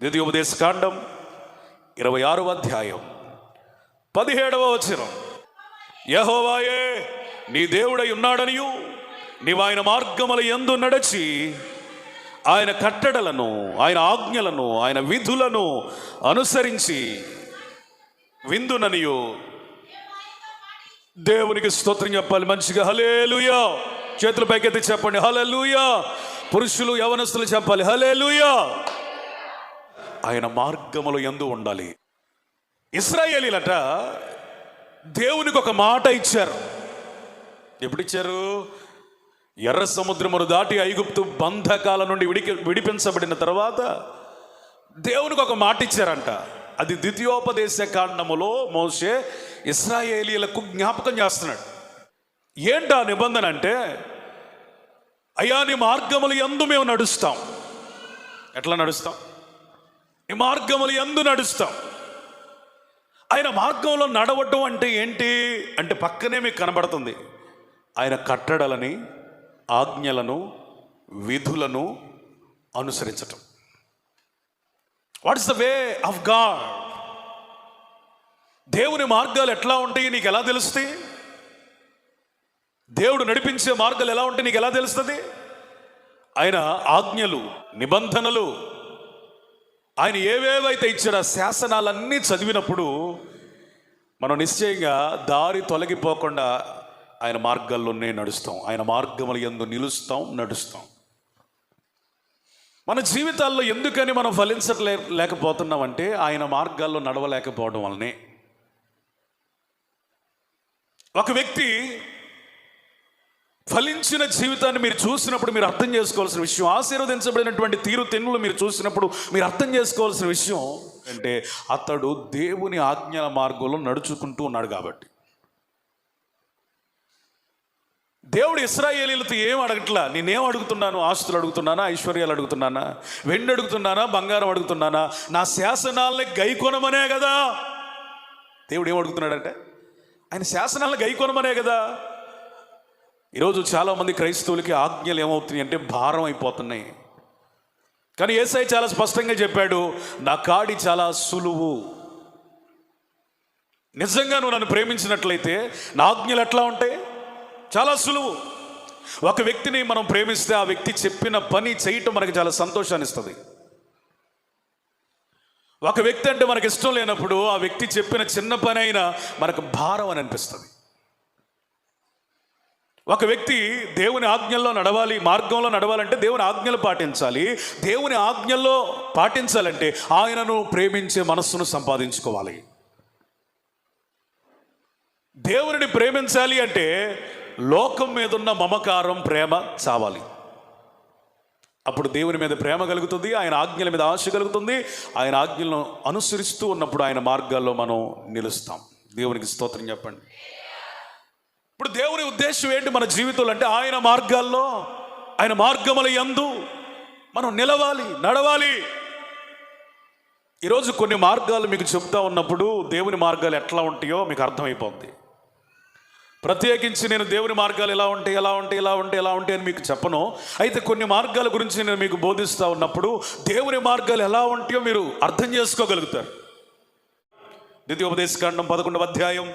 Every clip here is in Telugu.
ద్వితీయోపదేశ కాండం ఇరవై ఆరవ అధ్యాయం. పదిహేడవ వచనం. యహోవాయే నీ దేవుడై ఉన్నాడనియు నీవు ఆయన మార్గముల యందు నడచి ఆయన కట్టడలను ఆయన ఆజ్ఞలను ఆయన విధులను అనుసరించి విందుననియు. దేవునికి స్తోత్రం చెప్పాలి మంచిగా. హలేలుయా చేతుల పైకెత్తి చెప్పండి. హలలుయా పురుషులు యవనస్తులు చెప్పాలి. హలేలుయా ఆయన మార్గములు ఎందు ఉండాలి. ఇస్రాయేలీలట దేవునికి ఒక మాట ఇచ్చారు. ఎప్పుడు ఇచ్చారు ఎర్ర సముద్రమును దాటి ఐగుప్తు బంధకాల నుండి విడికి విడిపించబడిన తర్వాత దేవునికి ఒక మాట ఇచ్చారంట. అది ద్వితీయోపదేశ కాండములో మోసే ఇస్రాయేలీలకు జ్ఞాపకం చేస్తున్నాడు. ఏంటా నిబంధన అంటే అయాని మార్గములు ఎందు మేము నడుస్తాం. ఎట్లా నడుస్తాం? మార్గములు ఎందు నడుస్తాం. ఆయన మార్గంలో నడవటం అంటే ఏంటి? అంటే పక్కనే మీకు కనబడుతుంది. ఆయన కట్టడలని ఆజ్ఞలను విధులను అనుసరించటం. What's the way of God దేవుని మార్గాలు ఎట్లా ఉంటాయి? నీకు ఎలా తెలుస్తాయి? దేవుడు నడిపించే మార్గాలు ఎలా ఉంటాయి? నీకు ఎలా తెలుస్తుంది? ఆయన ఆజ్ఞలు నిబంధనలు ఆయన ఏవేవైతే ఇచ్చిన శాసనాలన్నీ చదివినప్పుడు మనం నిశ్చయంగా దారి తొలగిపోకుండా ఆయన మార్గాల్లోనే నడుస్తాం. ఆయన మార్గముల ఎందు నిలుస్తాం నడుస్తాం. మన జీవితాల్లో ఎందుకని మనం ఫలించట్లే లేకపోతున్నామంటే ఆయన మార్గాల్లో నడవలేకపోవడం వల్లనే. ఒక వ్యక్తి ఫలించిన జీవితాన్ని మీరు చూసినప్పుడు మీరు అర్థం చేసుకోవాల్సిన విషయం ఆశీర్వదించబడినటువంటి తీరు తెన్నులు మీరు చూసినప్పుడు మీరు అర్థం చేసుకోవాల్సిన విషయం అంటే అతడు దేవుని ఆజ్ఞల మార్గంలో నడుచుకుంటూ ఉన్నాడు కాబట్టి. దేవుడు ఇస్రాయేలీలతో ఏం అడగట్లా? నేనేం అడుగుతున్నాను? ఆస్తులు అడుగుతున్నానా? ఐశ్వర్యాలు అడుగుతున్నానా? వెండి అడుగుతున్నానా? బంగారం అడుగుతున్నానా? నా శాసనాలని గైకొనమనే కదా. దేవుడు ఏం అడుగుతున్నాడంటే ఆయన శాసనాలను గైకొనమనే కదా. ఈరోజు చాలామంది క్రైస్తవులకి ఆజ్ఞలు ఏమవుతున్నాయి అంటే భారం అయిపోతున్నాయి. కానీ ఏసై చాలా స్పష్టంగా చెప్పాడు నా కాడి చాలా సులువు. నిజంగా నువ్వు నన్ను ప్రేమించినట్లయితే నా ఆజ్ఞలు ఎట్లా ఉంటాయి? చాలా సులువు. ఒక వ్యక్తిని మనం ప్రేమిస్తే ఆ వ్యక్తి చెప్పిన పని చేయటం మనకి చాలా సంతోషాన్ని ఇస్తుంది. ఒక వ్యక్తి అంటే మనకి ఇష్టం లేనప్పుడు ఆ వ్యక్తి చెప్పిన చిన్న పని అయినా మనకు భారం అని అనిపిస్తుంది. ఒక వ్యక్తి దేవుని ఆజ్ఞల్లో నడవాలి మార్గంలో నడవాలంటే దేవుని ఆజ్ఞలు పాటించాలి. దేవుని ఆజ్ఞల్లో పాటించాలంటే ఆయనను ప్రేమించే మనస్సును సంపాదించుకోవాలి. దేవుని ప్రేమించాలి అంటే లోకం మీద ఉన్న మమకారం ప్రేమ చావాలి. అప్పుడు దేవుని మీద ప్రేమ కలుగుతుంది ఆయన ఆజ్ఞల మీద ఆశ కలుగుతుంది. ఆయన ఆజ్ఞలను అనుసరిస్తూ ఉన్నప్పుడు ఆయన మార్గాల్లో మనం నిలుస్తాం. దేవునికి స్తోత్రం చెప్పండి. ఇప్పుడు దేవుని ఉద్దేశం ఏంటి మన జీవితంలో అంటే ఆయన మార్గాల్లో ఆయన మార్గముల ఎందు మనం నిలవాలి నడవాలి. ఈరోజు కొన్ని మార్గాలు మీకు చెప్తా ఉన్నప్పుడు దేవుని మార్గాలు ఎట్లా ఉంటాయో మీకు అర్థమైపోద్ది. ప్రత్యేకించి నేను దేవుని మార్గాలు ఎలా ఉంటాయి ఎలా ఉంటాయి ఎలా ఉంటాయి ఎలా ఉంటాయి అని మీకు చెప్పను. అయితే కొన్ని మార్గాల గురించి నేను మీకు బోధిస్తూ ఉన్నప్పుడు దేవుని మార్గాలు ఎలా ఉంటాయో మీరు అర్థం చేసుకోగలుగుతారు. ద్వితీయోపదేశకాండం పదకొండవ అధ్యాయం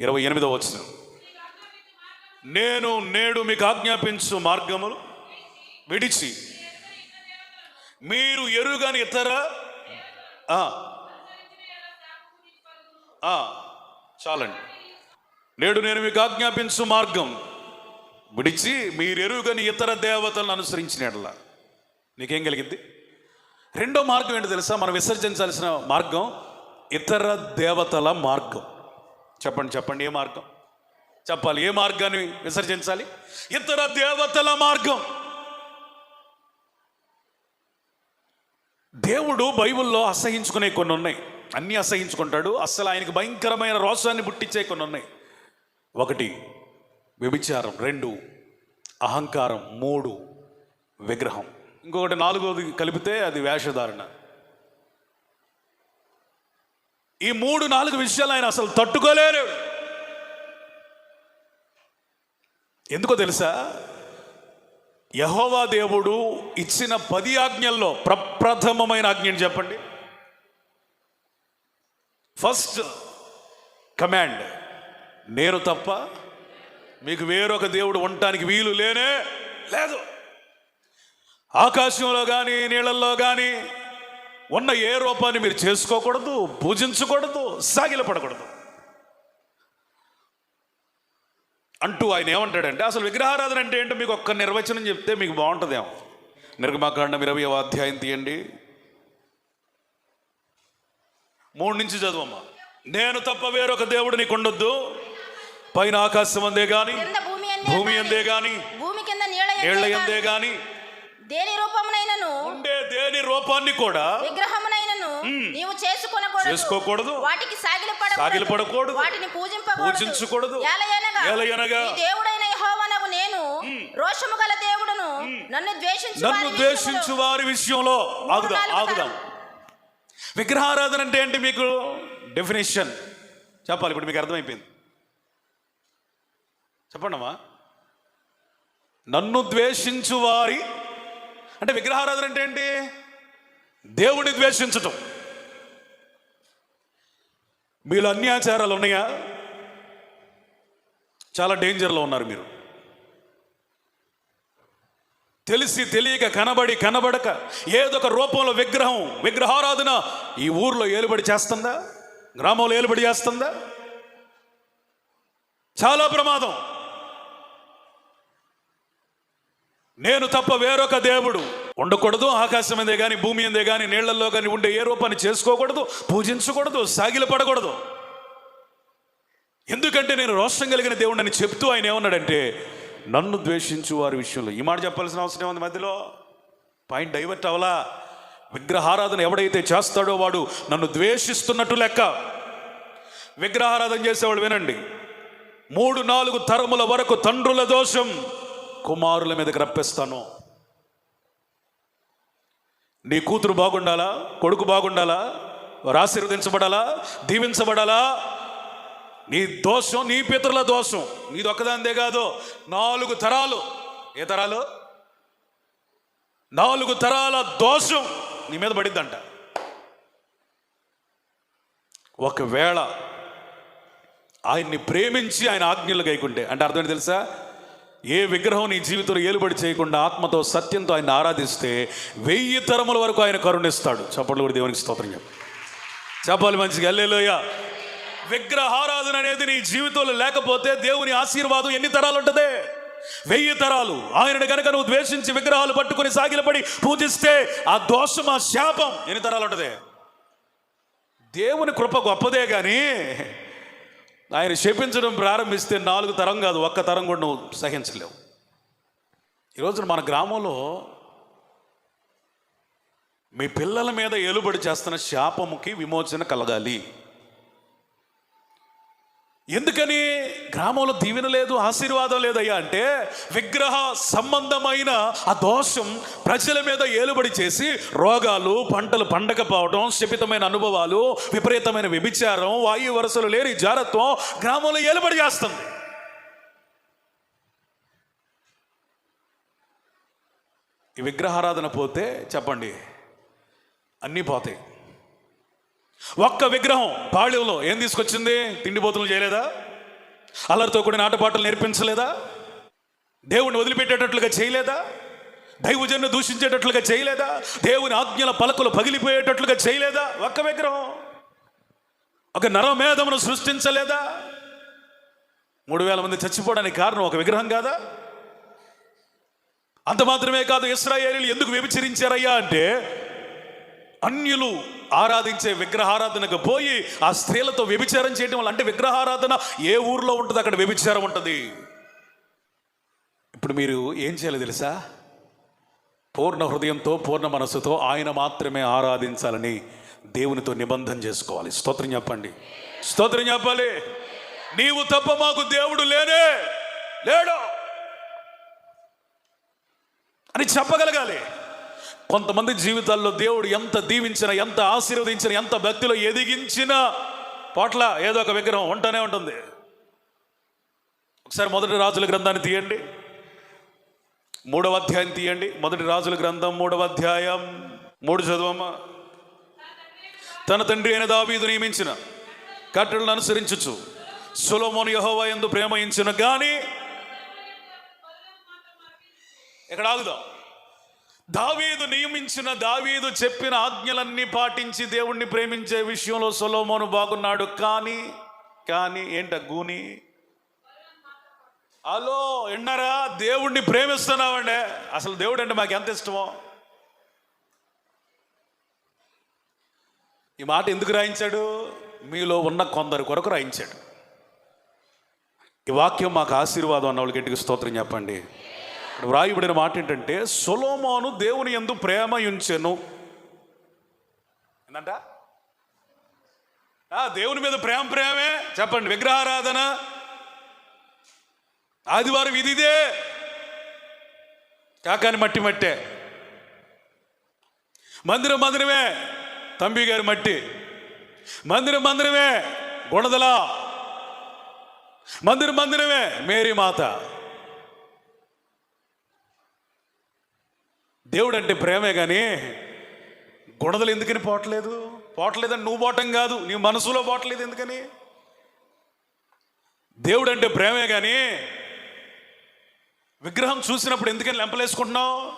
ఇరవై ఎనిమిదవ వచ్చినాం నేను నేడు మీకు ఆజ్ఞాపించు మార్గములు విడిచి. మీరు ఎరుగని ఇతర చాలండి. నేడు నేను మీకు ఆజ్ఞాపించు మార్గం విడిచి మీరు ఎరుగని ఇతర దేవతలను అనుసరించిన నీకేం కలిగింది? రెండో మార్గం ఏంటో తెలుసా? మనం విసర్జించాల్సిన మార్గం ఇతర దేవతల మార్గం. చెప్పండి చెప్పండి ఏ మార్గం? చెప్పాలి. ఏ మార్గాన్ని విసర్జించాలి? ఇతర దేవతల మార్గం. దేవుడు బైబిల్లో అసహించుకునే కొన్ని ఉన్నాయి. అన్నీ అసహించుకుంటాడు. అస్సలు ఆయనకి భయంకరమైన రోషాన్ని పుట్టించే కొన్ని ఉన్నాయి. ఒకటి వ్యభిచారం. రెండు అహంకారం. మూడు విగ్రహం. ఇంకొకటి నాలుగోది కలిపితే అది వేషధారణ. ఈ మూడు నాలుగు విషయాలు ఆయన అసలు తట్టుకోలేరు. ఎందుకో తెలుసా? యహోవా దేవుడు ఇచ్చిన పది ఆజ్ఞల్లో ప్రప్రథమమైన ఆజ్ఞని చెప్పండి? ఫస్ట్ కమాండ్ నేను తప్ప మీకు వేరొక దేవుడు ఉండటానికి వీలు లేనే లేదు. ఆకాశంలో కానీ నీళ్ళల్లో కానీ ఉన్న ఏ రూపాన్ని మీరు చేసుకోకూడదు పూజించకూడదు సాగిలపడకూడదు. అంటూ ఆయన ఏమంటాడంటే అసలు విగ్రహారాధన అంటే ఏంటో మీకు ఒక్క నిర్వచనం చెప్తే మీకు బాగుంటుందేమో. నిర్గమాకాండం ఇరవై అధ్యాయం తీయండి. మూడు నుంచి చదువమ్మా. నేను తప్ప వేరొక దేవుడు నీకు ఉండొద్దు పైన ఆకాశం అందే గాని భూమి అందే గాని, నీళ్ళ ఎందే గాని, దేని రూపమునైనను ఉండే దేని రూపాన్ని కూడా విగ్రహమునైనను నీవు చేసుకొనకూడదు. చేసుకోకూడదు. వాటికి సాగిలపడకూడదు. సాగిలపడకూడదు. వాటిని పూజింపకూడదు. పూజించకూడదు. ఏలయనగా. ఏలయనగా. దేవుడైన యెహోవానగు నేను రోషము గల దేవుడును నన్ను ద్వేషించు నన్ను ద్వేషించు వారి విషయంలో. ఆగుదాం ఆగుదాం. విగ్రహారాధన అంటే ఏంటి మీకు? డెఫినేషన్ చెప్పాలి ఇప్పుడు మీకు అర్థమైపోయింది. చెప్పండమ్మా. నన్ను ద్వేషించు వారి అంటే విగ్రహారాధన అంటే ఏంటి? దేవుడిని ద్వేషించటం. మీలో అన్ని ఆచారాలు ఉన్నాయా? చాలా డేంజర్లో ఉన్నారు మీరు. తెలిసి తెలియక కనబడి కనబడక ఏదో ఒక రూపంలో విగ్రహం విగ్రహారాధన ఈ ఊర్లో ఏలుబడి చేస్తుందా? గ్రామంలో ఏలుబడి చేస్తుందా? చాలా ప్రమాదం. నేను తప్ప వేరొక దేవుడు ఉండకూడదు ఆకాశం అందే కానీ భూమి అందే కానీ నీళ్ళలో కానీ ఉండే ఏ రూపాన్ని చేసుకోకూడదు పూజించకూడదు సాగిల పడకూడదు. ఎందుకంటే నేను రోషం కలిగిన దేవుడు అని చెప్తూ ఆయన ఏమన్నాడంటే నన్ను ద్వేషించు వారి విషయంలో. ఈ మాట చెప్పాల్సిన అవసరం ఉంది మధ్యలో? పాయింట్ డైవర్ట్ అవలా విగ్రహారాధన ఎవడైతే చేస్తాడో వాడు నన్ను ద్వేషిస్తున్నట్టు లెక్క. విగ్రహారాధన చేసేవాడు వినండి. మూడు నాలుగు తరముల వరకు తండ్రుల దోషం కుమారుల మీదకి రప్పిస్తాను. నీ కూతురు బాగుండాలా? కొడుకు బాగుండాలా? వారు ఆశీర్వదించబడాలా దీవించబడాలా? నీ దోషం నీ పితరుల దోషం. నీది ఒక్కదాందే కాదు నాలుగు తరాలు. ఏ తరాలు? నాలుగు తరాల దోషం నీ మీద పడిద్దంట. ఒకవేళ ఆయన్ని ప్రేమించి ఆయన ఆజ్ఞలు గైకుంటే అంటే అర్థం తెలుసా? ఏ విగ్రహం నీ జీవితంలో ఏలుబడి చేయకుండా ఆత్మతో సత్యంతో ఆయన ఆరాధిస్తే వెయ్యి తరముల వరకు ఆయన కరుణిస్తాడు. చప్పట్లు కూడా దేవునికి స్తోత్రం చెప్పి. చెప్పాలి మంచిగా. అల్లెలోయ విగ్రహారాధన అనేది నీ జీవితంలో లేకపోతే దేవుని ఆశీర్వాదం ఎన్ని తరాలు ఉంటుంది? వెయ్యి తరాలు. ఆయనను కనుక నువ్వు ద్వేషించి విగ్రహాలు పట్టుకొని సాగిలపడి పూజిస్తే ఆ దోషం ఆ శాపం ఎన్ని తరాలు ఉంటుంది? దేవుని కృప గొప్పదే కానీ ఆయన శపించడం ప్రారంభిస్తే నాలుగు తరం కాదు ఒక్క తరం కూడా నువ్వు సహించలేవు. ఈరోజు మన గ్రామంలో మీ పిల్లల మీద ఏలుబడి చేస్తున్న శాపముకి విమోచన కలగాలి. ఎందుకని? గ్రామంలో దీవెన లేదు ఆశీర్వాదం లేదయ్యా అంటే విగ్రహ సంబంధమైన ఆ దోషం ప్రజల మీద ఏలుబడి చేసి రోగాలు పంటలు పండకపోవడం శపితమైన అనుభవాలు విపరీతమైన వ్యభిచారం వాయు వరుసలు లేని జారత్వం గ్రామంలో ఏలుబడి చేస్తుంది. ఈ విగ్రహారాధన పోతే చెప్పండి అన్నీ పోతాయి. ఒక్క విగ్రహం పాళ్యంలో ఏం తీసుకొచ్చింది? తిండిపోతులు చేయలేదా? అల్లరితో కూడిన ఆటపాటలు నేర్పించలేదా? దేవుని వదిలిపెట్టేటట్లుగా చేయలేదా? దైవజన్ను దూషించేటట్లుగా చేయలేదా? దేవుని ఆజ్ఞల పలకలు పగిలిపోయేటట్లుగా చేయలేదా? ఒక్క విగ్రహం. ఒక నరమేధమును సృష్టించలేదా? మూడు వేల మంది చచ్చిపోవడానికి కారణం ఒక విగ్రహం కాదా? అంత మాత్రమే కాదు ఇస్రాయేలీలు ఎందుకు వ్యభిచరించారయ్యా అంటే అన్యులు ఆరాధించే విగ్రహారాధనకు పోయి ఆ స్త్రీలతో వ్యభిచారం చేయడం వల్ల అంటే విగ్రహారాధన ఏ ఊర్లో ఉంటుంది అక్కడ వ్యభిచారం ఉంటుంది? ఇప్పుడు మీరు ఏం చేయాలి తెలుసా? పూర్ణ హృదయంతో పూర్ణ మనస్సుతో ఆయన మాత్రమే ఆరాధించాలని దేవునితో నిబంధన చేసుకోవాలి. స్తోత్రం చెప్పండి. స్తోత్రం చెప్పాలి. నీవు తప్ప మాకు దేవుడు లేనే లేడు అని చెప్పగలగాలి. కొంతమంది జీవితాల్లో దేవుడు ఎంత దీవించిన ఎంత ఆశీర్వదించిన ఎంత భక్తిలో ఎదిగించిన పోట్ల ఏదో ఒక విగ్రహం ఉంటూనే ఉంటుంది. ఒకసారి మొదటి రాజుల గ్రంథాన్ని తీయండి. మూడవ అధ్యాయం తీయండి. మొదటి రాజుల గ్రంథం మూడవ అధ్యాయం. మూడు చదువమ్మా. తన తండ్రి అయిన దావీదు నియమించిన కట్టెలను అనుసరించుచు సులోమోను యహోవా ఎందు ప్రేమించిన కానీ ఇక్కడ ఆగుదాం. దావీదు నియమించిన దావీదు చెప్పిన ఆజ్ఞలన్నీ పాటించి దేవుణ్ణి ప్రేమించే విషయంలో సొలోమోను బాగున్నాడు. కానీ కానీ ఏంట గూని? హలో విన్నారా? దేవుణ్ణి ప్రేమిస్తున్నామండి. అసలు దేవుడు అంటే మాకు ఎంత ఇష్టమో? ఈ మాట ఎందుకు రాయించాడు? మీలో ఉన్న కొందరు కొరకు రాయించాడు. ఈ వాక్యం మాకు ఆశీర్వాదం అన్న వాళ్ళకి గట్టిగా స్తోత్రం చెప్పండి. ఇక్కడ వ్రాయబడిన మాట ఏంటంటే సొలోమోను దేవుని ఎందు ప్రేమ ఉంచెను ఏంటంట ఆ, దేవుని మీద ప్రేమ ప్రేమే? చెప్పండి విగ్రహారాధన? ఆదివారం ఇదిదే కాకాని మట్టి మట్టే. మందిరం మందిరమే తంబి గారి మట్టి. మందిరం మందిరమే గుణదల. మందిరం మందిరమే మేరీ మాత. దేవుడు అంటే ప్రేమే కానీ గుణదలు ఎందుకని పోవట్లేదు? పోవట్లేదని నువ్వు పోవటం కాదు నీ మనసులో పోవట్లేదు ఎందుకని? దేవుడు అంటే ప్రేమే కానీ విగ్రహం చూసినప్పుడు ఎందుకని లెంపలేసుకుంటున్నావు?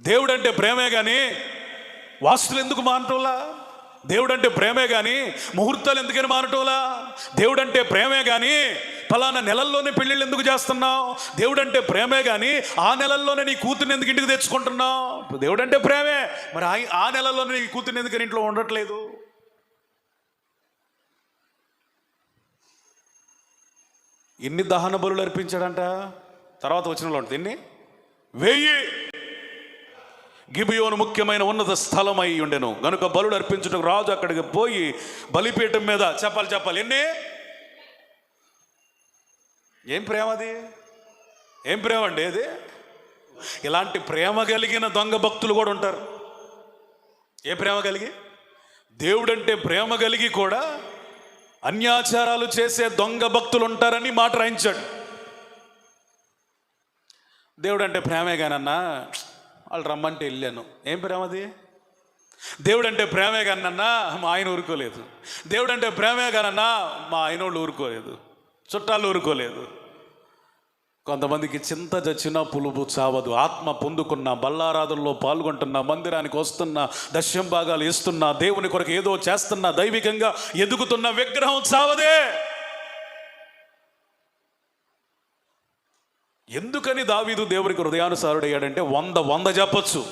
దేవుడు అంటే ప్రేమే కానీ వాస్తులు ఎందుకు మానటంలా? దేవుడు అంటే ప్రేమే కానీ ముహూర్తాలు ఎందుకని మారటోలా? దేవుడు అంటే ప్రేమే కానీ ఫలానా నెలల్లోనే పెళ్ళిళ్ళు ఎందుకు చేస్తున్నావు? దేవుడు అంటే ప్రేమే కానీ ఆ నెలల్లోనే నీ కూతుర్ని ఎందుకు ఇంటికి తెచ్చుకుంటున్నావు? దేవుడు అంటే ప్రేమే. మరి ఆ- ఆ నెలల్లోనే నీ కూతుర్ని ఎందుకని ఇంట్లో ఉండట్లేదు? ఎన్ని దహన బలులు అర్పించాడంట. తర్వాత వచ్చిన ఉంటుంది ఎన్ని? వెయ్యి. గిబియోను ముఖ్యమైన ఉన్నత స్థలం అయి ఉండెను. గనుక బలుడు అర్పించుటకు రాజు అక్కడికి పోయి బలిపీఠం మీద చెప్పాలి చెప్పాలి ఎన్ని? ఏం ప్రేమ అది? ఏం ప్రేమ అండి అది ఇలాంటి ప్రేమ కలిగిన దొంగ భక్తులు కూడా ఉంటారు. ఏ ప్రేమ కలిగి? దేవుడంటే ప్రేమ కలిగి కూడా అన్యాచారాలు చేసే దొంగ భక్తులు ఉంటారని మాట రాయించాడు. దేవుడంటే ప్రేమే కానన్నా వాళ్ళు రమ్మంటే వెళ్ళాను. ఏం ప్రేమ అది? దేవుడు అంటే ప్రేమే కానన్నా మా ఆయన ఊరుకోలేదు. దేవుడు అంటే ప్రేమే కానన్నా మా ఆయన వాళ్ళు ఊరుకోలేదు. చుట్టాలు ఊరుకోలేదు. కొంతమందికి చింత చచ్చిన పులుపు చావదు. ఆత్మ పొందుకున్న బల్లారాధనలో పాల్గొంటున్న మందిరానికి వస్తున్న దశ్యం భాగాలు ఇస్తున్న దేవుని కొరకు ఏదో చేస్తున్న దైవికంగా ఎదుగుతున్న విగ్రహం చావదే. ఎందుకని దావీదు దేవునికి హృదయానుసారుడయ్యాడంటే వంద వంద చెప్పచ్చు.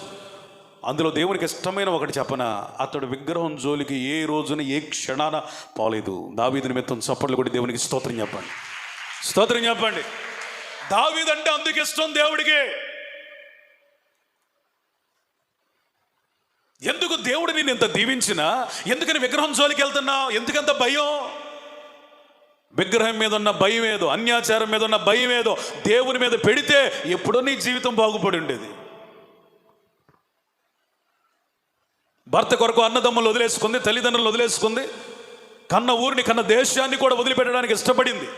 అందులో దేవునికి ఇష్టమైన ఒకటి చెప్పన అతడు విగ్రహం జోలికి ఏ రోజున ఏ క్షణాన పోలేదు. దావీదు నిమిత్తం చప్పట్లు కూడా దేవునికి స్తోత్రం చెప్పండి. స్తోత్రం చెప్పండి. దావీదు అంటే అందుకు ఇష్టం దేవుడికి. ఎందుకు దేవుడు నేను ఇంత దీవించినా? ఎందుకని విగ్రహం జోలికి వెళ్తున్నావు ఎందుకంత భయం? విగ్రహం మీద ఉన్న భయం ఏదో అన్యాచారం మీద ఉన్న భయం ఏదో దేవుని మీద పెడితే ఎప్పుడో నీ జీవితం బాగుపడి ఉండేది. భర్త కొరకు అన్నదమ్ములు వదిలేసుకుంది తల్లిదండ్రులు వదిలేసుకుంది కన్న ఊరిని కన్న దేశాన్ని కూడా వదిలిపెట్టడానికి ఇష్టపడింది.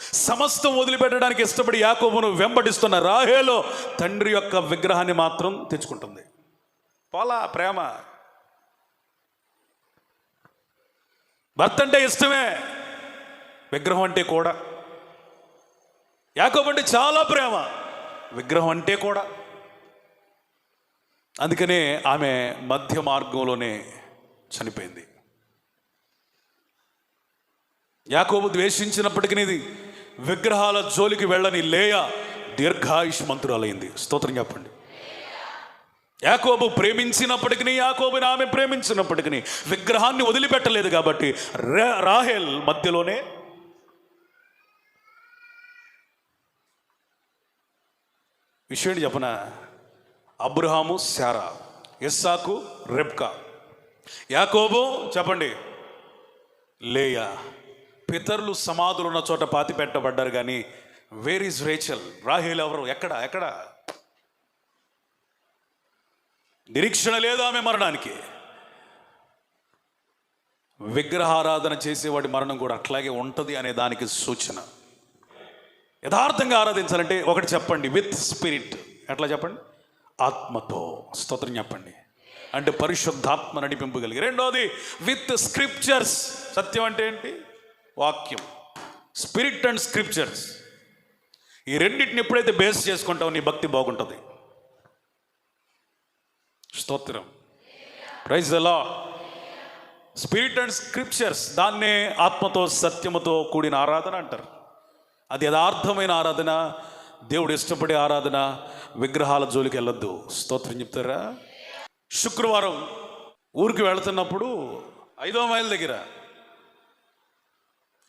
సమస్తం వదిలిపెట్టడానికి ఇష్టపడి యాకోబును వెంబడిస్తున్న రాహేలో తండ్రి యొక్క విగ్రహాన్ని మాత్రం తెచ్చుకుంటుంది. పోలా ప్రేమ. భర్త అంటే ఇష్టమే. విగ్రహం అంటే కూడా. యాకోబు అంటే చాలా ప్రేమ. విగ్రహం అంటే కూడా. అందుకనే ఆమె మధ్య మార్గంలోనే చనిపోయింది. యాకోబు ద్వేషించినప్పటికీ విగ్రహాల జోలికి వెళ్ళని లేయ దీర్ఘాయుష్మంతురాలైంది. స్తోత్రం చెప్పండి. యాకోబు ప్రేమించినప్పటికీ యాకోబుని ఆమె ప్రేమించినప్పటికీ విగ్రహాన్ని వదిలిపెట్టలేదు కాబట్టి రాహెల్ మధ్యలోనే విషయం చెప్పన అబ్రహాము శారా ఇస్సాకు రెబ్కా. యాకోబు చెప్పండి లేయా పితరులు సమాధులు ఉన్న చోట పాతి పెట్టబడ్డారు కానీ వేర్ ఈజ్ రేచల్ రాహేల్ ఎవరు? ఎక్కడ? ఎక్కడ? నిరీక్షణ లేదు ఆమె మరణానికి. విగ్రహారాధన చేసేవాడి మరణం కూడా అట్లాగే ఉంటుంది అనే దానికి సూచన. యథార్థంగా ఆరాధించాలంటే ఒకటి చెప్పండి విత్ స్పిరిట్ ఎట్లా చెప్పండి? ఆత్మతో. స్తోత్రం చెప్పండి. అంటే పరిశుద్ధాత్మ నడిపింపు కలిగి రెండోది విత్ స్క్రిప్చర్స్ సత్యం అంటే ఏంటి? వాక్యం. స్పిరిట్ అండ్ స్క్రిప్చర్స్ ఈ రెండింటిని ఎప్పుడైతే బేస్ చేసుకుంటావు నీ భక్తి బాగుంటుంది. స్తోత్రం. ప్రైజ్ ఎలా స్పిరిట్ అండ్ స్క్రిప్చర్స్ దాన్నే ఆత్మతో సత్యముతో కూడిన ఆరాధన అంటారు. అది యథార్థమైన ఆరాధన దేవుడు ఇష్టపడే ఆరాధన విగ్రహాల జోలికి వెళ్ళొద్దు. స్తోత్రం చెప్తారా? శుక్రవారం ఊరికి వెళుతున్నప్పుడు ఐదో మైల్ దగ్గర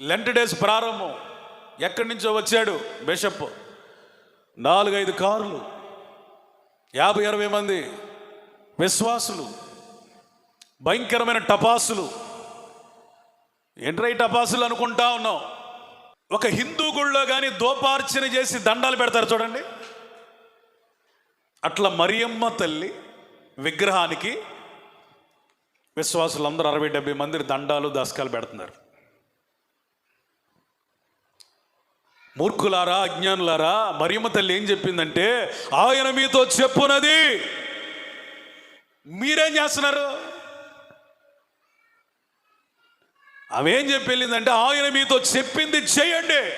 లెంట్ డేస్ ప్రారంభం. ఎక్కడి నుంచో వచ్చాడు బిషప్. నాలుగైదు కార్లు యాభై అరవై మంది విశ్వాసులు భయంకరమైన టపాసులు. ఏంట్రై టపాసులు అనుకుంటా ఉన్నాం ఒక హిందూ గుళ్ళో కానీ దోపార్చన చేసి దండాలు పెడతారు చూడండి. అట్లా మరియమ్మ తల్లి విగ్రహానికి విశ్వాసులందరూ అరవై డెబ్బై మంది దండాలు దశకాలు పెడుతున్నారు. మూర్ఖులారా అజ్ఞానులారా మరియమ్మ తల్లి ఏం చెప్పిందంటే ఆయన మీతో చెప్పునది మీరేం చేస్తున్నారు? ఆమె ఏం చెప్పి వెళ్ళిందంటే ఆయన మీతో చెప్పింది చేయండి.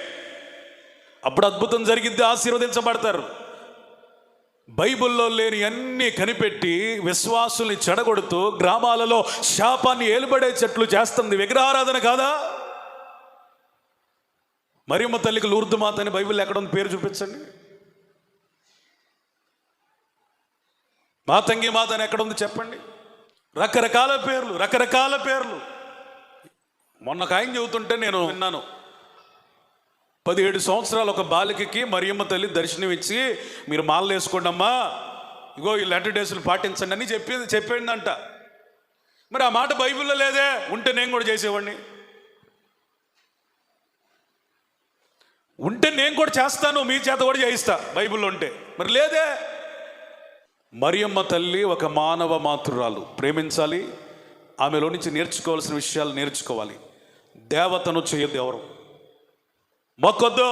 అప్పుడు అద్భుతం జరిగింది ఆశీర్వదించబడతారు. బైబిల్లో లేని అన్ని కనిపెట్టి విశ్వాసుల్ని చెడగొడుతూ గ్రామాలలో శాపాన్ని ఏలుబడే చెట్లు చేస్తుంది. విగ్రహారాధన కాదా? మరియమ్మ తల్లికి లూర్దు మాత అని బైబిల్ ఎక్కడ ఉంది పేరు చూపించండి. మాతంగి మాత అని ఎక్కడ ఉంది చెప్పండి? రకరకాల పేర్లు రకరకాల పేర్లు. మొన్న కాయం ఆయన చెబుతుంటే నేను విన్నాను. పదిహేడు సంవత్సరాలు ఒక బాలికకి మరియమ్మ తల్లి దర్శనం ఇచ్చి మీరు మాలలు వేసుకోండి అమ్మా ఇగో ఈ లెటర్ డేస్లు పాటించండి అని చెప్పింది చెప్పిందంట మరి ఆ మాట బైబిల్లో లేదే ఉంటే నేను కూడా చేసేవాడిని. ఉంటే నేను కూడా చేస్తాను మీ చేత కూడా చేయిస్తా బైబిల్లో ఉంటే. మరి లేదే. మరియమ్మ తల్లి ఒక మానవ మాతృరాలు ప్రేమించాలి ఆమెలో నుంచి నేర్చుకోవాల్సిన విషయాలు నేర్చుకోవాలి. దేవతను చేయొద్దు ఎవరు? మొక్కొద్దు.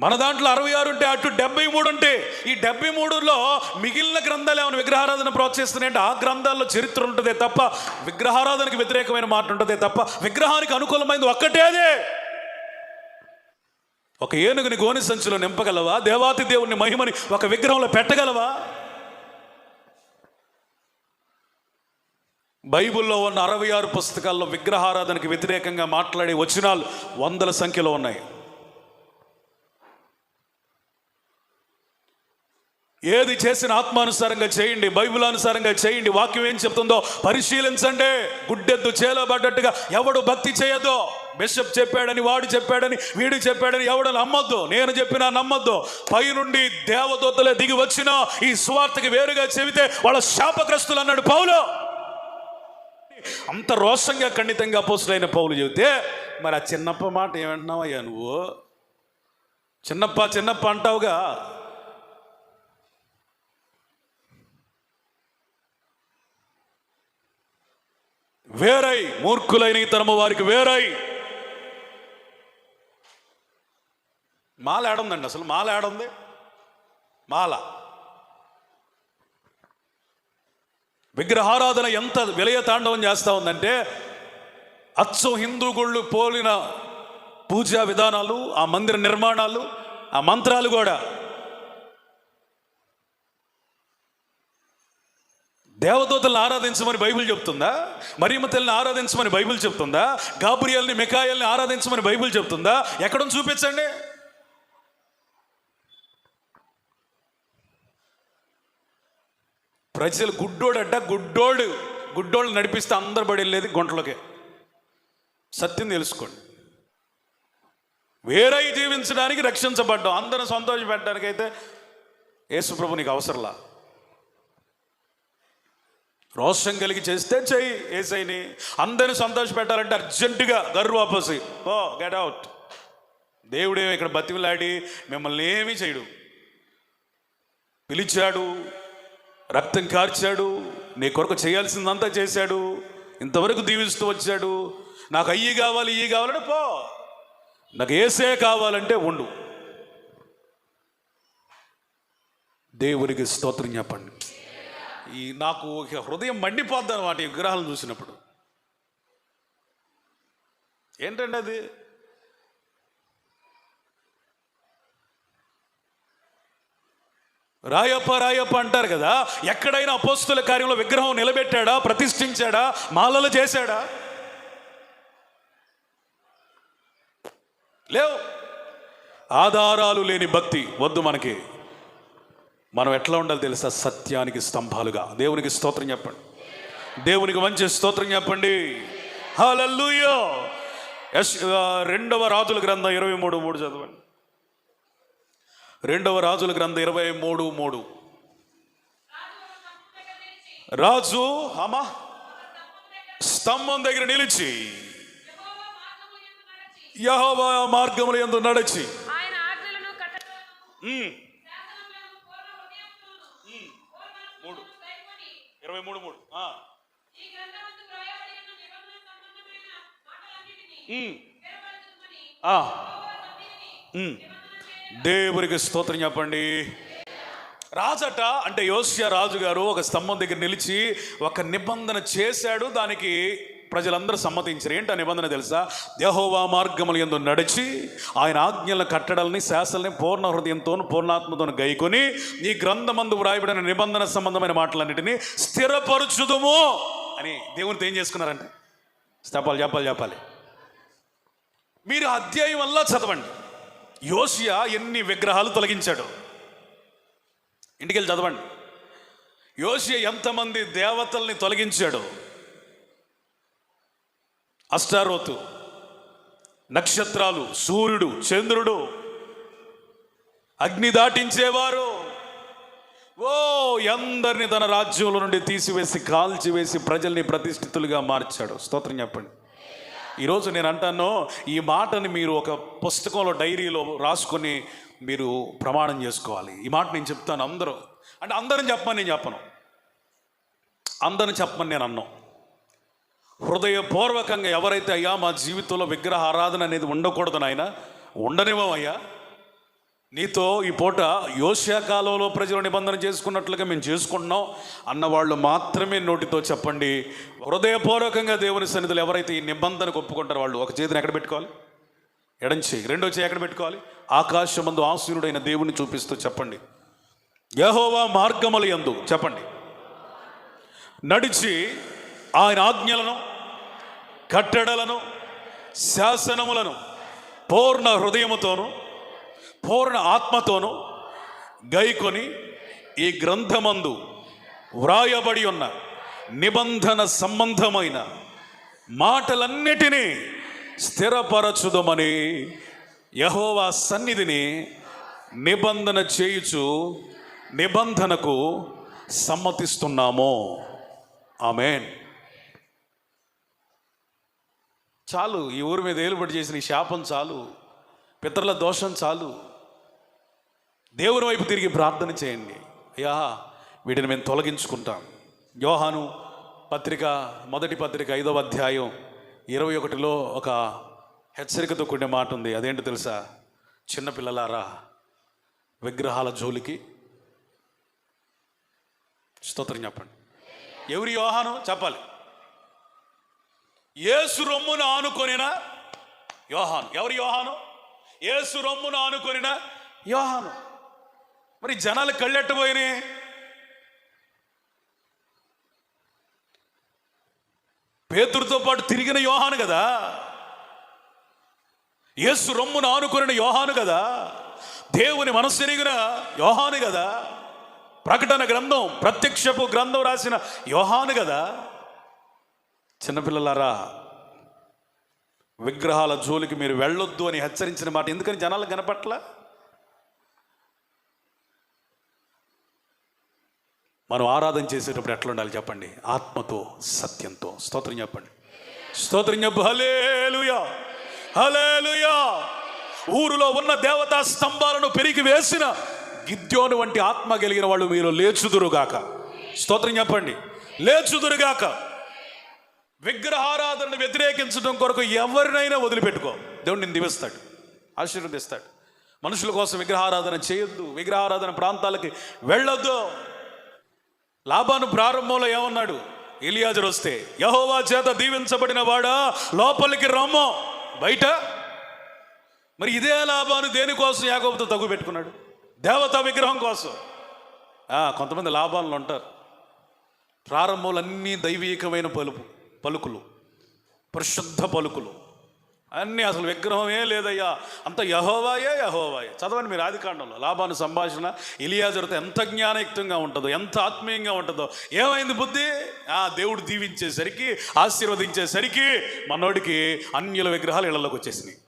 మన దాంట్లో అరవై ఆరు ఉంటే అటు డెబ్బై మూడు ఉంటే ఈ డెబ్బై మూడులో మిగిలిన గ్రంథాలు ఏమైనా విగ్రహారాధన ప్రోత్సహిస్తున్నాయంటే ఆ గ్రంథాల్లో చరిత్ర ఉంటుందే తప్ప విగ్రహారాధనకి వ్యతిరేకమైన మాట ఉంటుందే తప్ప విగ్రహానికి అనుకూలమైనది ఒక్కటే అదే ఒక ఏనుగుని గోని సంచిలో నింపగలవా? దేవాతి దేవుని మహిమని ఒక విగ్రహంలో పెట్టగలవా? బైబిల్లో ఉన్న అరవై ఆరు పుస్తకాల్లో విగ్రహారాధనకి వ్యతిరేకంగా మాట్లాడే వచనాలు వందల సంఖ్యలో ఉన్నాయి. ఏది చేసిన ఆత్మానుసారంగా చేయండి బైబిల్ అనుసారంగా చేయండి వాక్యం ఏం చెప్తుందో పరిశీలించండి. గుడ్డెద్దు చేలబడ్డట్టుగా ఎవడు భక్తి చేయొద్దు బిషప్ చెప్పాడని వాడు చెప్పాడని వీడు చెప్పాడని ఎవడు నమ్మొద్దు. నేను చెప్పినా నమ్మొద్దు. పైనుండి దేవదూతలే దిగి వచ్చినా ఈ స్వార్థకి వేరుగా చెబితే వాళ్ళ శాపగ్రస్తులు అన్నాడు పౌలో. అంత రోషంగా ఖండితంగా పోస్టులైన పౌలు చెబితే మరి ఆ చిన్నప్ప మాట ఏమంటున్నావయ్యా నువ్వు? చిన్నప్ప చిన్నప్ప అంటావుగా? వేరై మూర్ఖులైన ఈ తరము వారికి వేరై. మాల ఏడుందండి అసలు? మాల ఏడుంది? మాల. విగ్రహారాధన ఎంత విలయ తాండవం చేస్తూ ఉందంటే అచ్చం హిందూ గుళ్ళు పోలిన పూజా విధానాలు ఆ మందిర నిర్మాణాలు ఆ మంత్రాలు కూడా. దేవదూతలను ఆరాధించమని బైబిల్ చెప్తుందా? మరీమతల్ని ఆరాధించమని బైబిల్ చెప్తుందా? గాబ్రియల్ని మికాయల్ని ఆరాధించమని బైబిల్ చెప్తుందా? ఎక్కడ చూపించండి. ప్రజలు గుడ్డోడట గుడ్డోడు. గుడ్డోళ్ళు నడిపిస్తే అందరు బడి వెళ్ళేది గుంటలోకే. సత్యం తెలుసుకోండి. వేరై జీవించడానికి రక్షించబడ్డాం. అందరం సంతోషపెట్టడానికి అయితే యేసుప్రభు నీకు అవసరంలా? రోషం కలిగి చేస్తే చెయ్యి ఏసైని. అందరిని సంతోష పెట్టాలంటే అర్జెంటుగా గర్రు వాపసి ఓ గెట్ అవుట్. దేవుడే ఇక్కడ బతిమిలాడి మిమ్మల్ని ఏమీ చేయడు. పిలిచాడు రక్తం కార్చాడు నీ కొరకు చేయాల్సిందంతా చేశాడు ఇంతవరకు దీవిస్తూ వచ్చాడు. నాకు అయ్యి కావాలి ఈ కావాలంటే పో. నాకు ఏసే కావాలంటే ఉండు. దేవునికి స్తోత్రం చెప్పండి. ఈ నాకు హృదయం మండిపోద్ది అనమాట ఈ విగ్రహాలను చూసినప్పుడు. ఏంటండి అది? రాయప్ప రాయప్ప అంటారు కదా ఎక్కడైనా అపోస్తుల కార్యంలో విగ్రహం నిలబెట్టాడా ప్రతిష్ఠించాడా మాలలు చేశాడా? లేవు. ఆధారాలు లేని భక్తి వద్దు మనకి. మనం ఎట్లా ఉండాలి తెలుసా? సత్యానికి స్తంభాలుగా. దేవునికి స్తోత్రం చెప్పండి. దేవునికి మంచి స్తోత్రం చెప్పండి. హలల్లుయో యశ్ రెండవ రాజుల గ్రంథం ఇరవై మూడు మూడు చదవండి. రెండవ రాజుల గ్రంథం ఇరవై మూడు మూడు. రాజు అమ్మా స్తంభం దగ్గర నిలిచి యహోవా మార్గములు ఎందు నడిచి. మూడు. ఇరవై మూడు మూడు. ఆ, దేవునికి స్తోత్రం చెప్పండి. రాజట అంటే యోస్య రాజు గారు ఒక స్తంభం దగ్గర నిలిచి ఒక నిబంధన చేశాడు. దానికి ప్రజలందరూ సమ్మతించారు. ఏంటి ఆ నిబంధన తెలుసా? దేహోవా మార్గములు ఎందు నడిచి ఆయన ఆజ్ఞల కట్టడల్ని శాసనల్ని పూర్ణ హృదయంతో పూర్ణాత్మతో గైకొని ఈ గ్రంథమందు వ్రాయబడిన నిబంధన సంబంధమైన మాటలన్నిటినీ స్థిరపరచుదుము అని దేవునితో ఏం చేసుకున్నారంటే చెప్పాలి చెప్పాలి చెప్పాలి. మీరు అధ్యాయం వల్ల చదవండి. యోసియా ఎన్ని విగ్రహాలు తొలగించాడు? ఇంటికెళ్ళి చదవండి. యోసియా ఎంతమంది దేవతల్ని తొలగించాడు? అష్టారోతు నక్షత్రాలు సూర్యుడు చంద్రుడు అగ్ని దాటించేవారు. ఓ ఎందరిని తన రాజ్యంలో నుండి తీసివేసి కాల్చివేసి ప్రజల్ని ప్రతిష్ఠితులుగా మార్చాడు. స్తోత్రం చెప్పండి. ఈరోజు నేను అంటాను ఈ మాటని మీరు ఒక పుస్తకంలో డైరీలో రాసుకొని మీరు ప్రమాణం చేసుకోవాలి. ఈ మాట నేను చెప్తాను అందరూ. అంటే అందరం చెప్పమని నేను చెప్పను. అందరిని చెప్పమని నేను అన్నాను హృదయపూర్వకంగా ఎవరైతే అయ్యా మా జీవితంలో విగ్రహ ఆరాధన అనేది ఉండకూడదు నాయన ఉండనివ్వం అయ్యా నీతో ఈ పూట యోషియా కాలంలో ప్రజలు నిబంధన చేసుకున్నట్లుగా మేము చేసుకుంటున్నాం అన్నవాళ్ళు మాత్రమే నోటితో చెప్పండి. హృదయపూర్వకంగా దేవుని సన్నిధిలో ఎవరైతే ఈ నిబంధనకు ఒప్పుకుంటారో వాళ్ళు ఒక చేతిని ఎక్కడ పెట్టుకోవాలి? ఎడం చేయి. రెండో చేయి ఎక్కడ పెట్టుకోవాలి? ఆకాశమందు ఆసూర్యుడైన దేవుని చూపిస్తూ చెప్పండి. యహోవా మార్గములు ఎందు చెప్పండి. నడిచి ఆయన ఆజ్ఞలను కట్టడలను శాసనములను పూర్ణ హృదయముతోను పూర్ణ ఆత్మతోను గైకొని ఈ గ్రంథమందు వ్రాయబడి ఉన్న నిబంధన సంబంధమైన మాటలన్నిటినీ స్థిరపరచుదమని యహోవా సన్నిధిని నిబంధన చేయుచు నిబంధనకు సమ్మతిస్తున్నాము. ఆమెన్. చాలు ఈ ఊరి మీద ఏలుబడి చేసిన ఈ శాపం చాలు పితరుల దోషం చాలు దేవుని వైపు తిరిగి ప్రార్థన చేయండి. అయ్యా వీటిని మేము తొలగించుకుంటాం. యోహాను పత్రిక మొదటి పత్రిక ఐదవ అధ్యాయం ఇరవై ఒకటిలో ఒక హెచ్చరికతో కూడిన మాట ఉంది. అదేంటో తెలుసా? చిన్నపిల్లలారా విగ్రహాల జోలికి స్తోత్రం చెప్పండి. ఎవరి యోహాను? చెప్పాలి. ఏసు రొమ్మును ఆనుకొనిన? యోహాను. ఎవరి యోహాను? ఏసు రొమ్మును ఆనుకొనిన? యోహాను. మరి జనాలు కళ్ళెట్టబోయినాయి పేతుడితో పాటు తిరిగిన యోహాను కదా. యేసు రొమ్మును ఆనుకున్న యోహాను కదా. దేవుని మనస్సు ఎరిగిన యోహాను కదా. ప్రకటన గ్రంథం ప్రత్యక్షపు గ్రంథం రాసిన యోహాను కదా. చిన్నపిల్లలారా విగ్రహాల జోలికి మీరు వెళ్ళొద్దు అని హెచ్చరించిన మాట ఎందుకని జనాలు కనపట్ల? మనం ఆరాధన చేసేటప్పుడు ఎట్లా ఉండాలి చెప్పండి? ఆత్మతో సత్యంతో. స్తోత్రం చెప్పండి. స్తోత్రం చెప్పు. హలేలుయా హలేలుయా ఊరిలో ఉన్న దేవతా స్తంభాలను పెరిగి వేసిన గిద్యోను వంటి ఆత్మ కలిగిన వాళ్ళు మీరు లేచుదురుగాక. స్తోత్రం చెప్పండి. లేచుదురుగాక. విగ్రహారాధనను వ్యతిరేకించడం కొరకు ఎవరినైనా వదిలిపెట్టుకో. దేవుడు నేను దివిస్తాడు. ఆశీర్వదిస్తాడు. మనుషుల కోసం విగ్రహారాధన చేయొద్దు. విగ్రహారాధన ప్రాంతాలకి వెళ్ళొద్దు. లాభాను ప్రారంభంలో ఏమన్నాడు? ఎలియాజరు వస్తే యహోవా చేత దీవించబడిన వాడా? లోపలికి రమ్మో. బయట? మరి ఇదే లాభాను దేనికోసం యాకోబుతో తగు పెట్టుకున్నాడు? దేవతా విగ్రహం కోసం. కొంతమంది లాభాలను ఉంటారు ప్రారంభంలో అన్నీ దైవీకమైన పలుపు పలుకులు పరిశుద్ధ పలుకులు. అన్నీ అసలు విగ్రహమే లేదయ్యా. అంత యహోవాయే యహోవాయే. చదవండి మీరు ఆదికాండంలో లాభాను సంభాషణ ఇలియాజరుతో ఎంత జ్ఞానయుక్తంగా ఉంటుందో ఎంత ఆత్మీయంగా ఉంటుందో. ఏమైంది బుద్ధి? ఆ దేవుడు దీవించేసరికి ఆశీర్వదించేసరికి మనోడికి అన్యుల విగ్రహాలు ఇళ్ళలోకి వచ్చేసినాయి.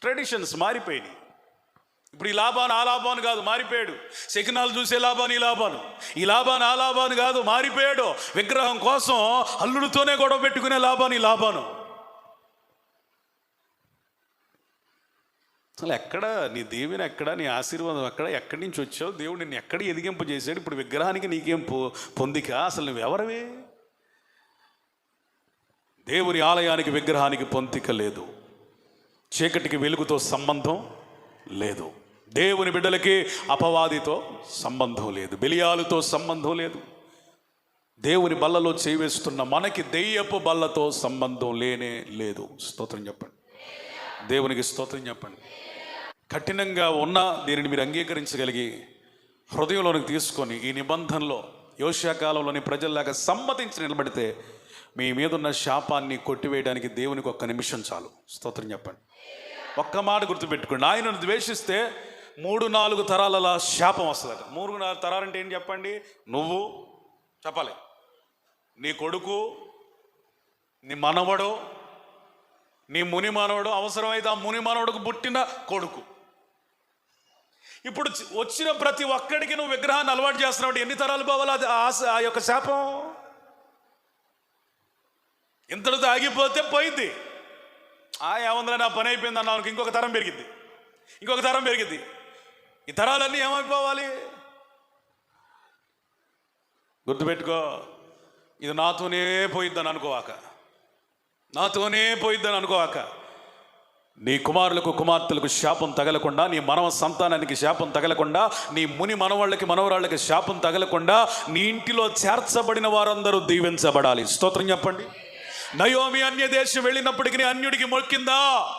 ట్రెడిషన్స్ మారిపోయినాయి. ఇప్పుడు ఈ లాభాన్ని ఆ లాభాను కాదు మారిపోయాడు. శకినాలు చూసే లాభాన్ని ఈ లాభాను. ఈ లాభాను ఆ లాభాను కాదు మారిపోయాడు. విగ్రహం కోసం అల్లుడితోనే గొడవ పెట్టుకునే లాభాన్ని ఈ లాభాను. అసలు ఎక్కడ నీ దేవుని ఎక్కడ నీ ఆశీర్వాదం ఎక్కడ ఎక్కడి నుంచి వచ్చావు? దేవుడు నిన్ను ఎక్కడ ఎదిగింపు చేశాడు? ఇప్పుడు విగ్రహానికి నీకేం పో పొందిక? అసలు నువ్వెవరవే? ఎవరివి దేవుని ఆలయానికి విగ్రహానికి పొందిక లేదు. చీకటికి వెలుగుతో సంబంధం లేదు. దేవుని బిడ్డలకి అపవాదితో సంబంధం లేదు. బెలియాలతో సంబంధం లేదు. దేవుని బల్లలో చేవేస్తున్న మనకి దెయ్యపు బల్లతో సంబంధం లేనే లేదు. స్తోత్రం చెప్పండి. దేవునికి స్తోత్రం చెప్పండి. కఠినంగా ఉన్న దీనిని మీరు అంగీకరించగలిగి హృదయంలోనికి తీసుకొని ఈ నిబంధనలో యోషాకాలంలోని ప్రజల్లాగా సమ్మతించి నిలబడితే మీ మీదున్న శాపాన్ని కొట్టివేయడానికి దేవునికి ఒక్క నిమిషం చాలు. స్తోత్రం చెప్పండి. ఒక్క మాట గుర్తుపెట్టుకోండి. ఆయనను ద్వేషిస్తే మూడు నాలుగు తరాల శాపం వస్తుందట. మూడు నాలుగు తరాలంటే ఏం చెప్పండి? నువ్వు చెప్పాలి. నీ కొడుకు నీ మనవడు నీ ముని మానవుడు అవసరమైతే ఆ ముని మానవుడికి పుట్టిన కొడుకు. ఇప్పుడు వచ్చిన ప్రతి ఒక్కడికి నువ్వు విగ్రహాన్ని అలవాటు చేస్తున్నావు. ఎన్ని తరాలు పోవాలి అది? ఆశ- ఆ యొక్క శాపం? ఇంతటితో ఆగిపోతే పోయింది. ఆ ఏముందిరా నా పని అయిపోయింది అన్నాను ఇంకొక తరం పెరిగింది. ఇంకొక తరం పెరిగింది. ఈ తరాలన్నీ ఏమైపోవాలి? గుర్తుపెట్టుకో ఇది నాతోనే పోయిద్దని అనుకోవాక. నాతోనే పోయిద్దని అనుకోవాక. నీ కుమారులకు కుమార్తెలకు శాపం తగలకుండా నీ మనవ సంతానానికి శాపం తగలకుండా నీ ముని మనవాళ్ళకి మనవరాళ్ళకి శాపం తగలకుండా నీ ఇంటిలో చేర్చబడిన వారందరూ దీవించబడాలి. స్తోత్రం చెప్పండి. నయోమి అన్య దేశం వెళ్ళినప్పటికీ అన్యుడికి మొక్కిందా?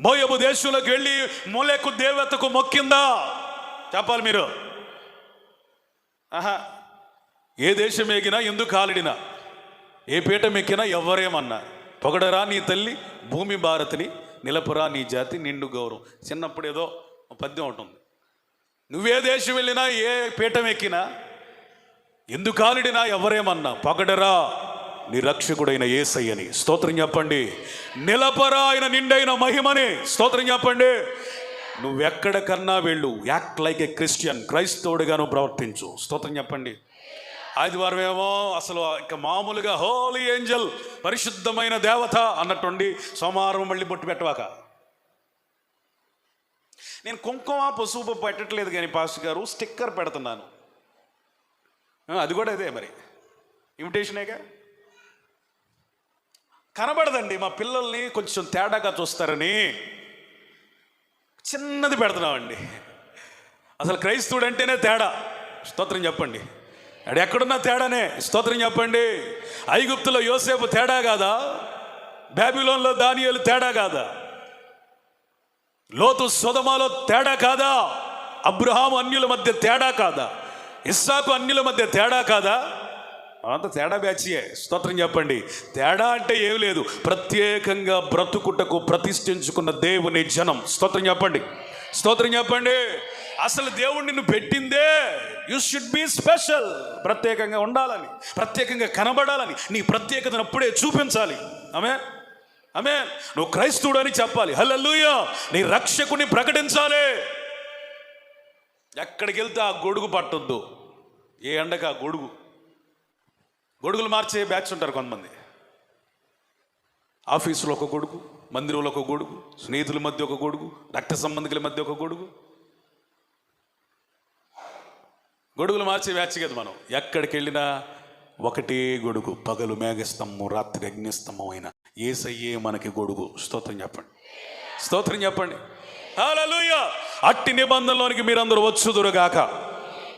మోయబు దేశంలోకి వెళ్ళి మొలెకు దేవతకు మొక్కిందా? చెప్పాలి మీరు. ఆహా. ఏ దేశం ఎగినా ఎందుకు కాలిడినా? ఏ పీఠం ఎక్కినా ఎవరేమన్నా పొగడరా నీ తల్లి? భూమి భారతిని నిలపురా నీ జాతి నిండు గౌరవం. చిన్నప్పుడు ఏదో పద్యం ఉంటుంది నువ్వే దేశం వెళ్ళినా ఏ పీఠం ఎక్కినా ఎందుకాలుడినా ఎవరేమన్నా పొగడరా నీ రక్షకుడైన ఏసయ్యని. స్తోత్రం చెప్పండి. నిలపరా ఆయన నిండైన మహిమని. స్తోత్రం చెప్పండి. నువ్వెక్కడికన్నా వెళ్ళు. Act like a Christian. క్రైస్తవుడిగాను ప్రవర్తించు. స్తోత్రం చెప్పండి. ఆదివారం ఏమో అసలు ఇక మామూలుగా హోలీ ఏంజల్ పరిశుద్ధమైన దేవత అన్నట్టుండి సోమవారం మళ్ళీ బొట్టు పెట్టవాక. నేను కుంకుమ పసుపు పెట్టట్లేదు కానీ పాస్టర్ గారు స్టిక్కర్ పెడుతున్నాను. అది కూడా అదే మరి. ఇన్విటేషనేగా కనబడదండి మా పిల్లల్ని కొంచెం తేడాగా చూస్తారని. చిన్నది పెడుతున్నామండి. అసలు క్రైస్తవుడు అంటేనే తేడా. స్తోత్రం చెప్పండి. అక్కడ ఎక్కడున్నా తేడానే. స్తోత్రం చెప్పండి. ఐగుప్తులో యోసేపు తేడా కాదా? బ్యాబిలోన్లో దానియలు తేడా కాదా? లోతు సుధమాలో తేడా కాదా? అబ్రహాం అన్యుల మధ్య తేడా కాదా? ఇస్సాకు అన్యుల మధ్య తేడా కాదా? అంత తేడా బ్యాచియే. స్తోత్రం చెప్పండి. తేడా అంటే ఏం లేదు. ప్రత్యేకంగా బ్రతుకుటకు ప్రతిష్ఠించుకున్న దేవుని జనం. స్తోత్రం చెప్పండి. స్తోత్రం చెప్పండి. అసలు దేవుడు నిన్ను పెట్టిందే. యు షుడ్ బి స్పెషల్ ప్రత్యేకంగా ఉండాలని ప్రత్యేకంగా కనబడాలని నీ ప్రత్యేకతను అప్పుడే చూపించాలి. ఆమె ఆమె నువ్వు క్రైస్తవుడు అని చెప్పాలి. హల్లెలూయా. నీ రక్షకుని ప్రకటించాలి. ఎక్కడికి వెళ్తే ఆ గొడుగు పట్టొద్దు. ఏ ఎండకు ఆ గొడుగు? గొడుగులు మార్చే బ్యాచ్ ఉంటారు కొంతమంది. ఆఫీసులో ఒక గొడుగు. మందిరంలో ఒక గొడుగు స్నేహితుల మధ్య ఒక గొడుగు రక్త సంబంధికుల మధ్య ఒక గొడుగు. గొడుగులు మార్చి బ్యాచ్ కదా మనం. ఎక్కడికి వెళ్ళినా ఒకటే గొడుగు పగలు మేఘస్తంభం రాత్రి అగ్నిస్తంభం అయిన. ఏసయ్యే మనకి గొడుగు. స్తోత్రం చెప్పండి. స్తోత్రం చెప్పండి. అట్టి నిబంధనలోనికి మీరందరూ వచ్చుదురుగాక.